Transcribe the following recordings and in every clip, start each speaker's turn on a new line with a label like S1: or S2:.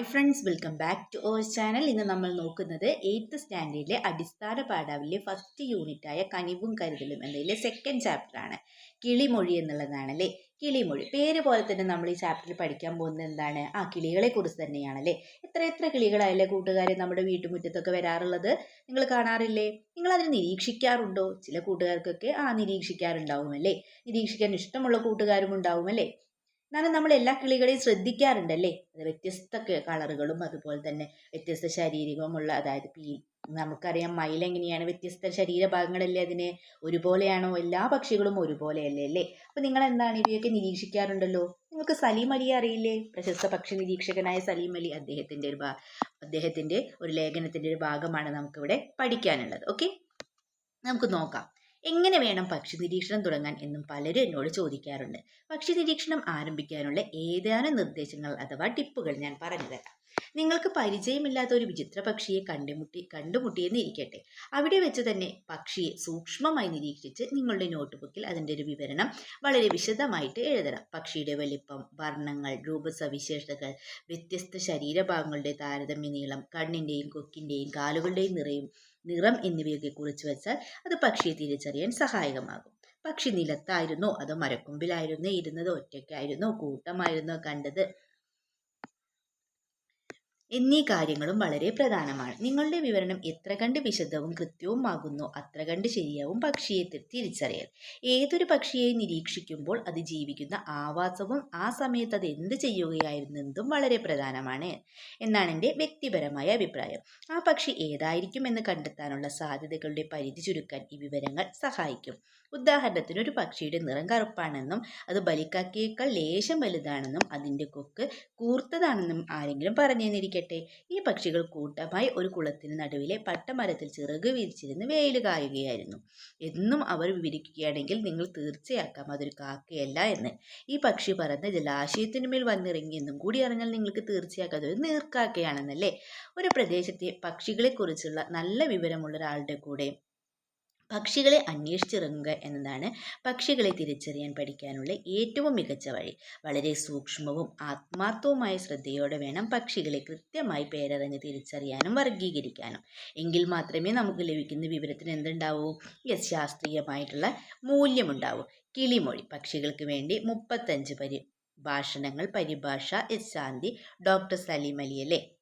S1: Hi friends welcome back to our channel ഇന്ന് നമ്മൾ നോക്കുന്നത് എയ്ത്ത് സ്റ്റാൻഡേർഡിലെ അടിസ്ഥാന പാഠാവിലെ ഫസ്റ്റ് യൂണിറ്റായ കനിവും കരുതലും എന്നതിലെ സെക്കൻഡ് ചാപ്റ്ററാണ് കിളിമൊഴി എന്നുള്ളതാണല്ലേ? കിളിമൊഴി. പേര് പോലെ തന്നെ നമ്മൾ ഈ ചാപ്റ്ററിൽ പഠിക്കാൻ പോകുന്നത് എന്താണ്? ആ കിളികളെ കുറിച്ച് തന്നെയാണല്ലേ? എത്ര എത്ര കിളികളായല്ലേ കൂട്ടുകാരെ നമ്മുടെ വീട്ടുമുറ്റത്തൊക്കെ വരാറുള്ളത്? നിങ്ങൾ കാണാറില്ലേ? നിങ്ങൾ അതിനെ നിരീക്ഷിക്കാറുണ്ടോ? ചില കൂട്ടുകാർക്കൊക്കെ ആ നിരീക്ഷിക്കാറുണ്ടാവും അല്ലേ നിരീക്ഷിക്കാൻ ഇഷ്ടമുള്ള കൂട്ടുകാരും ഉണ്ടാവും അല്ലേ എന്നാലും നമ്മൾ എല്ലാ കിളികളെയും ശ്രദ്ധിക്കാറുണ്ടല്ലേ? അത് വ്യത്യസ്ത കളറുകളും അതുപോലെ തന്നെ വ്യത്യസ്ത ശാരീരികവുമുള്ള അതായത് പീ നമുക്കറിയാം മയിൽ എങ്ങനെയാണ് വ്യത്യസ്ത ശരീരഭാഗങ്ങളല്ലേ അതിന്? ഒരുപോലെയാണോ എല്ലാ പക്ഷികളും ഒരുപോലെയല്ലേ അല്ലേ? അപ്പോൾ നിങ്ങൾ എന്താണ് ഇവയൊക്കെ നിരീക്ഷിക്കാറുണ്ടല്ലോ? നിങ്ങൾക്ക് സലീം അലി അറിയില്ലേ? പ്രശസ്ത പക്ഷി നിരീക്ഷകനായ സലീം അലി അദ്ദേഹത്തിന്റെ ഒരു ഭാ അദ്ദേഹത്തിന്റെ ഒരു ലേഖനത്തിന്റെ ഒരു ഭാഗമാണ് നമുക്കിവിടെ പഠിക്കാനുള്ളത്. ഓക്കെ? നമുക്ക് നോക്കാം. എങ്ങനെ വേണം പക്ഷി നിരീക്ഷണം തുടങ്ങാൻ എന്നും പലരും എന്നോട് ചോദിക്കാറുണ്ട്. പക്ഷി നിരീക്ഷണം ആരംഭിക്കാനുള്ള ഏതാനും നിർദ്ദേശങ്ങൾ അഥവാ ടിപ്പുകൾ ഞാൻ പറഞ്ഞു തരാം. നിങ്ങൾക്ക് പരിചയമില്ലാത്ത ഒരു വിചിത്ര പക്ഷിയെ കണ്ടുമുട്ടി കണ്ടുമുട്ടിയെന്ന് ഇരിക്കട്ടെ. അവിടെ വെച്ച് തന്നെ പക്ഷിയെ സൂക്ഷ്മമായി നിരീക്ഷിച്ച് നിങ്ങളുടെ നോട്ട്ബുക്കിൽ അതിന്റെ ഒരു വിവരണം വളരെ വിശദമായിട്ട് എഴുതണം. പക്ഷിയുടെ വലിപ്പം വർണങ്ങൾ രൂപസവിശേഷതകൾ വ്യത്യസ്ത ശരീരഭാഗങ്ങളുടെ താരതമ്യ നീളം കണ്ണിന്റെയും കൊക്കിന്റെയും കാലുകളുടെയും നിറയും നിറം എന്നിവയൊക്കെ കുറിച്ച് വെച്ചാൽ അത് പക്ഷിയെ തിരിച്ചറിയാൻ സഹായകമാകും. പക്ഷി നിലത്തായിരുന്നോ? അതോ മരക്കൊമ്പിലായിരുന്നോ? ഇരുന്നത്? ഒറ്റയ്ക്കായിരുന്നോ? കൂട്ടമായിരുന്നോ? കണ്ടത്? എന്നീ കാര്യങ്ങളും വളരെ പ്രധാനമാണ്. നിങ്ങളുടെ വിവരണം എത്ര കണ്ട് വിശദവും കൃത്യവുമാകുന്നു അത്ര കണ്ട് ശരിയാവും പക്ഷിയെ തിരിച്ചറിയൽ. ഏതൊരു പക്ഷിയെ നിരീക്ഷിക്കുമ്പോൾ അത് ജീവിക്കുന്ന ആവാസവും ആ സമയത്ത് അത് എന്ത് ചെയ്യുകയായിരുന്നതും വളരെ പ്രധാനമാണ് എന്നാണ് എന്റെ വ്യക്തിപരമായ അഭിപ്രായം. ആ പക്ഷി ഏതായിരിക്കുമെന്ന് കണ്ടെത്താനുള്ള സാധ്യതകളുടെ പരിധി ചുരുക്കാൻ ഈ വിവരങ്ങൾ സഹായിക്കും. ഉദാഹരണത്തിന് ഒരു പക്ഷിയുടെ നിറം കറുപ്പാണെന്നും അത് ബലിക്കാക്കിയേക്കാൾ ലേശം വലുതാണെന്നും അതിന്റെ കൊക്ക് കൂർത്തതാണെന്നും ആരെങ്കിലും പറഞ്ഞെന്നിരിക്കട്ടെ. ഈ പക്ഷികൾ കൂട്ടമായി ഒരു കുളത്തിന് നടുവിലെ പട്ടമരത്തിൽ ചിറക് വിരിച്ചിരുന്ന് വെയിൽ കായുകയായിരുന്നു. എന്നും അവർ വിവരിക്കുകയാണെങ്കിൽ നിങ്ങൾ തീർച്ചയാക്കാം അതൊരു കാക്കയല്ല എന്ന്. ഈ പക്ഷി പറന്ന് ജലാശയത്തിനു മേൽ വന്നിറങ്ങിയെന്നും കൂടി അറിഞ്ഞാൽ നിങ്ങൾക്ക് തീർച്ചയാക്കാം അതൊരു നീർക്കാക്കയാണെന്നല്ലേ? ഒരു പ്രദേശത്തെ പക്ഷികളെക്കുറിച്ചുള്ള നല്ല വിവരമുള്ള ഒരാളുടെ കൂടെ പക്ഷികളെ അന്വേഷിച്ചിറങ്ങുക എന്നതാണ് പക്ഷികളെ തിരിച്ചറിയാൻ പഠിക്കാനുള്ള ഏറ്റവും മികച്ച വഴി. വളരെ സൂക്ഷ്മവും ആത്മാർത്ഥവുമായ ശ്രദ്ധയോടെ വേണം പക്ഷികളെ കൃത്യമായി പേരറിഞ്ഞ് തിരിച്ചറിയാനും വർഗീകരിക്കാനും എങ്കിൽ മാത്രമേ നമുക്ക് ലഭിക്കുന്ന വിവരത്തിന് എന്തുണ്ടാവൂ? യെസ് ശാസ്ത്രീയമായിട്ടുള്ള മൂല്യമുണ്ടാവൂ. കിളിമൊഴി. പക്ഷികൾക്ക് വേണ്ടി മുപ്പത്തഞ്ച് പരി ഭാഷണങ്ങൾ. പരിഭാഷ എസ് ശാന്തി. ഡോക്ടർ സലീം അലി അല്ലേ?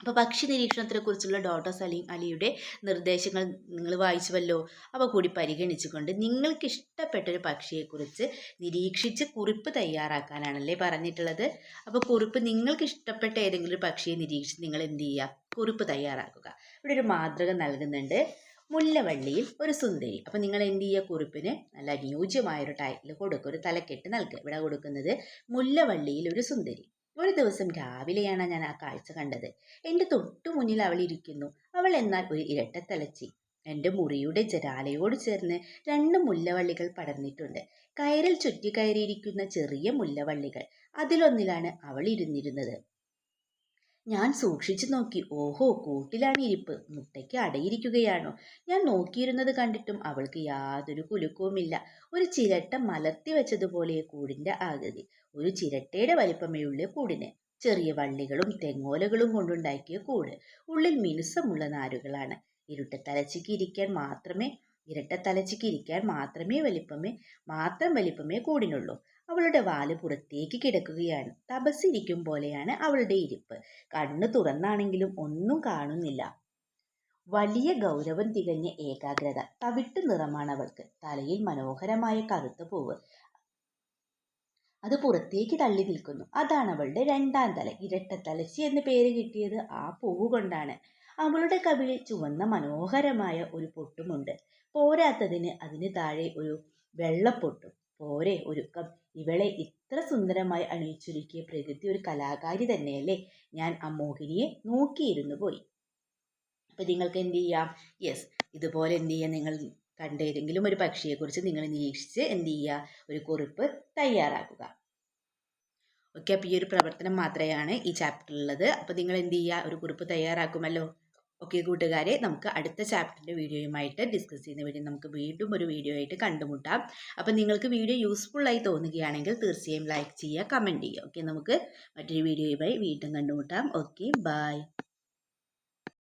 S1: അപ്പോൾ പക്ഷി നിരീക്ഷണത്തെക്കുറിച്ചുള്ള ഡോക്ടർ സലീം അലിയുടെ നിർദ്ദേശങ്ങൾ നിങ്ങൾ വായിച്ചുവല്ലോ. അവ കൂടി പരിഗണിച്ചുകൊണ്ട് നിങ്ങൾക്ക് ഇഷ്ടപ്പെട്ട ഒരു പക്ഷിയെക്കുറിച്ച് നിരീക്ഷിച്ച് കുറിപ്പ് തയ്യാറാക്കാനാണല്ലേ പറഞ്ഞിട്ടുള്ളത്. അപ്പോൾ കുറിപ്പ് നിങ്ങൾക്ക് ഇഷ്ടപ്പെട്ട ഏതെങ്കിലും ഒരു പക്ഷിയെ നിരീക്ഷിച്ച് നിങ്ങൾ എന്ത് ചെയ്യുക? കുറിപ്പ് തയ്യാറാക്കുക. ഇവിടെ ഒരു മാതൃക നൽകുന്നുണ്ട്. മുല്ലവള്ളിയിൽ ഒരു സുന്ദരി. അപ്പോൾ നിങ്ങൾ എന്ത് ചെയ്യുക? കുറിപ്പിന് നല്ല അനുയോജ്യമായൊരു ടൈറ്റിൽ കൊടുക്കുക. ഒരു തലക്കെട്ട് നൽകുക. ഇവിടെ കൊടുക്കുന്നത് മുല്ലവള്ളിയിൽ ഒരു സുന്ദരി. ഒരു ദിവസം രാവിലെയാണ് ഞാൻ ആ കാഴ്ച കണ്ടത്. എന്റെ തൊട്ടു മുന്നിൽ അവൾ ഇരിക്കുന്നു. അവൾ എന്നാൽ ഒരു ഇരട്ടത്തലച്ചി. എന്റെ മുറിയുടെ ജരാലയോട് ചേർന്ന് രണ്ട് മുല്ലവള്ളികൾ പടർന്നിട്ടുണ്ട്. കയറിൽ ചുറ്റിക്കയറിയിരിക്കുന്ന ചെറിയ മുല്ലവള്ളികൾ. അതിലൊന്നിലാണ് അവൾ ഇരുന്നിരുന്നത്. ഞാൻ സൂക്ഷിച്ചു നോക്കി. ഓഹോ കൂട്ടിലാണ് ഇരിപ്പ് മുട്ടയ്ക്ക് അടയിരിക്കുകയാണോ? ഞാൻ നോക്കിയിരുന്നത് കണ്ടിട്ടും അവൾക്ക് യാതൊരു കുലുക്കവുമില്ല. ഒരു ചിരട്ട മലർത്തി വെച്ചതുപോലെ കൂടിന്റെ ആകൃതി. ഒരു ചിരട്ടയുടെ വലിപ്പമേ ഉള്ള കൂടിന്. ചെറിയ വള്ളികളും തെങ്ങോലകളും കൊണ്ടുണ്ടാക്കിയ കൂട്. ഉള്ളിൽ മിനുസമുള്ള നാരുകളാണ്. ഇരുട്ടത്തലച്ചിക്ക് ഇരിക്കാൻ മാത്രമേ ഇരട്ടത്തലച്ചിക്ക് ഇരിക്കാൻ മാത്രമേ വലിപ്പമേ മാത്രം വലിപ്പമേ കൂടിനുള്ളൂ. അവളുടെ വാൽ പുറത്തേക്ക് കിടക്കുകയാണ്. തപസ്സിരിക്കും പോലെയാണ് അവളുടെ ഇരിപ്പ്. കണ്ണു തുറന്നാണെങ്കിലും ഒന്നും കാണുന്നില്ല. വലിയ ഗൗരവം തികഞ്ഞ ഏകാഗ്രത തവിട്ട് നിറമാണ് അവൾക്ക്. തലയിൽ മനോഹരമായ കറുത്ത പൂവ്. അത് പുറത്തേക്ക് തള്ളി നിൽക്കുന്നു. അതാണ് അവളുടെ രണ്ടാം തല. ഇരട്ട തലച്ചി എന്ന് പേര് കിട്ടിയത് ആ പൂവ് കൊണ്ടാണ്. അവളുടെ കവിളിൽ ചുവന്ന മനോഹരമായ ഒരു പൊട്ടുമുണ്ട്. പോരാത്തതിന് അതിന് താഴെ ഒരു വെള്ളപ്പൊട്ടും. പോരെ ഒരുക്കം ഇവളെ ഇത്ര സുന്ദരമായി അണിയിച്ചൊരുക്കിയ പ്രകൃതി ഒരു കലാകാരി തന്നെയല്ലേ? ഞാൻ ആ മോഹിനിയെ നോക്കിയിരുന്നു പോയി. അപ്പം നിങ്ങൾക്ക് എന്ത് ചെയ്യാം? യെസ് ഇതുപോലെ എന്ത് ചെയ്യാം? നിങ്ങൾ കണ്ട ഏതെങ്കിലും ഒരു പക്ഷിയെക്കുറിച്ച് നിങ്ങൾ നിരീക്ഷിച്ച് എന്ത് ചെയ്യുക ഒരു കുറിപ്പ് തയ്യാറാക്കുക. ഓക്കെ അപ്പോൾ ഈ ഒരു പ്രവർത്തനം മാത്രമാണ് ഈ ചാപ്റ്ററിലുള്ളത് അപ്പോൾ നിങ്ങൾ എന്ത് ചെയ്യുക ഒരു കുറിപ്പ് തയ്യാറാക്കുമല്ലോ. ഓക്കെ കൂട്ടുകാരെ നമുക്ക് അടുത്ത ചാപ്റ്ററിന്റെ വീഡിയോയുമായിട്ട് ഡിസ്കസ് ചെയ്യുന്ന വഴി നമുക്ക് വീണ്ടും ഒരു വീഡിയോ ആയിട്ട് കണ്ടുമുട്ടാം. അപ്പോൾ നിങ്ങൾക്ക് വീഡിയോ യൂസ്ഫുള്ളായി തോന്നുകയാണെങ്കിൽ തീർച്ചയായും ലൈക്ക് ചെയ്യുക കമന്റ് ചെയ്യുക. ഓക്കെ നമുക്ക് മറ്റൊരു വീഡിയോയുമായി വീണ്ടും കണ്ടുമുട്ടാം. Okay bye